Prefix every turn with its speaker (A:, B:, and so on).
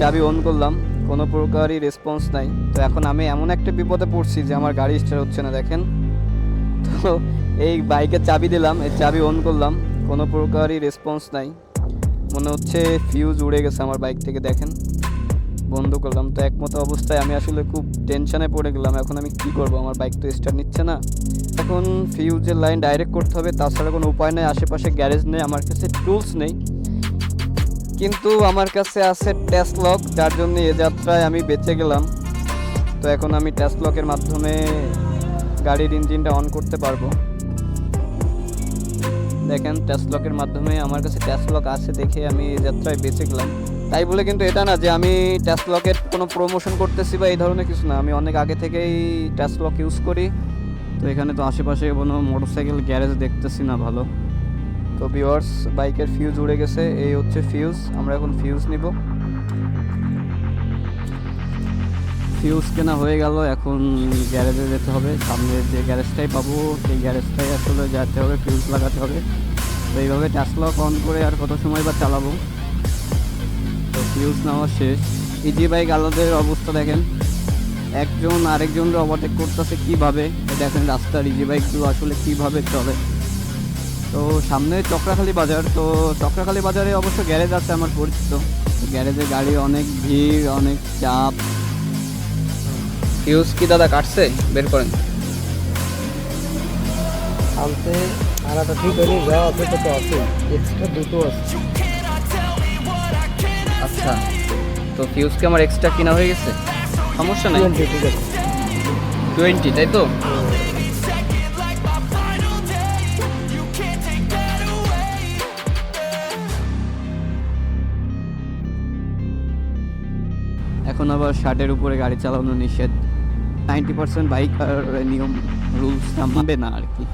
A: চাবি অন করলাম, কোনো প্রকারই রেসপন্স নাই। তো এখন আমি এমন একটা বিপদে পড়ছি যে আমার গাড়ি স্টার্ট হচ্ছে না, দেখেন। তো এই বাইকের চাবি দিলাম, এই চাবি অন করলাম, কোনো প্রকারই রেসপন্স নাই। মনে হচ্ছে ফিউজ উড়ে গেছে আমার বাইক থেকে, দেখেন। বন্ধ করলাম, তো একমতো অবস্থায় আমি আসলে খুব টেনশনে পড়ে গেলাম, এখন আমি কি করব? আমার বাইক তো স্টার্ট নিচ্ছে না। এখন ফিউজের লাইন ডাইরেক্ট করতে হবে, তাছাড়া কোনো উপায় নেই, আশেপাশে গ্যারেজ নেই, আমার কাছে টুলস নেই। কিন্তু আমার কাছে আছে টেস্ট লক যার জন্য এ যাত্রায় আমি বেঁচে গেলাম। তো এখন আমি টেস্ট লকের মাধ্যমে গাড়ির ইঞ্জিনটা অন করতে পারব। দেখেন টেস্ট লকের মাধ্যমে আমার কাছে টেস্ট লক আছে দেখে আমি এই যাত্রায় বেঁচে গেলাম। তাই বলে কিন্তু এটা না যে আমি টেস্ট লকের কোনো প্রমোশন করতেছি বা এই ধরনের কিছু না। আমি অনেক আগে থেকেই টেস্ট লক ইউজ করি। তো এখানে তো আশেপাশে কোনো মোটরসাইকেল গ্যারেজ দেখতেছি না ভালো। তো ভিউয়ার্স বাইকের ফিউজ উড়ে গেছে, এই হচ্ছে ফিউজ আমরা এখন ফিউজ নিব। ফিউজ কেনা হয়ে গেল, এখন গ্যারেজে যেতে হবে, সামনে যে গ্যারেজটাই পাবো, সেই গ্যারেজটাই আসলে যেতে হবে ফিউজ লাগাতে হবে। তো এইভাবে টাসলক অন করে আর কত সময় বা চালাবো? তো ফিউজ নেওয়া শেষ। ইজি বাইক আলাদের অবস্থা দেখেন। একজন আরেকজনকে ওভারটেক করতেছে কীভাবে? দেখেন রাস্তার ইজি বাইকগুলো আসলে কীভাবে চলে? তো সামনে চক্রাখালী বাজার তো চক্রাখালী বাজারে অবশ্য গ্যারেজ আছে আমার পরিচিত। গ্যারেজে গাড়ি অনেক ভিড় অনেক চাপ। ফিউজ কি দাদা কাটছে? বের করেন।
B: আনতে আনাটা ঠিক হয়নি যা আছে তো তো আছে। এক্সট্রা দুটো আছে।
A: আচ্ছা তো ফিউজ কি আমার এক্সট্রা কিনা হয়ে গেছে? সমস্যা নাই।
B: টোয়েন্টি ঠিক আছে।
A: টোয়েন্টি তাই তো? এখন আবার ষাটের উপরে গাড়ি চালানো নিষেধ। নাইনটি পার্সেন্ট বাইক আর নিয়ম রুলস মানবে না আর কি।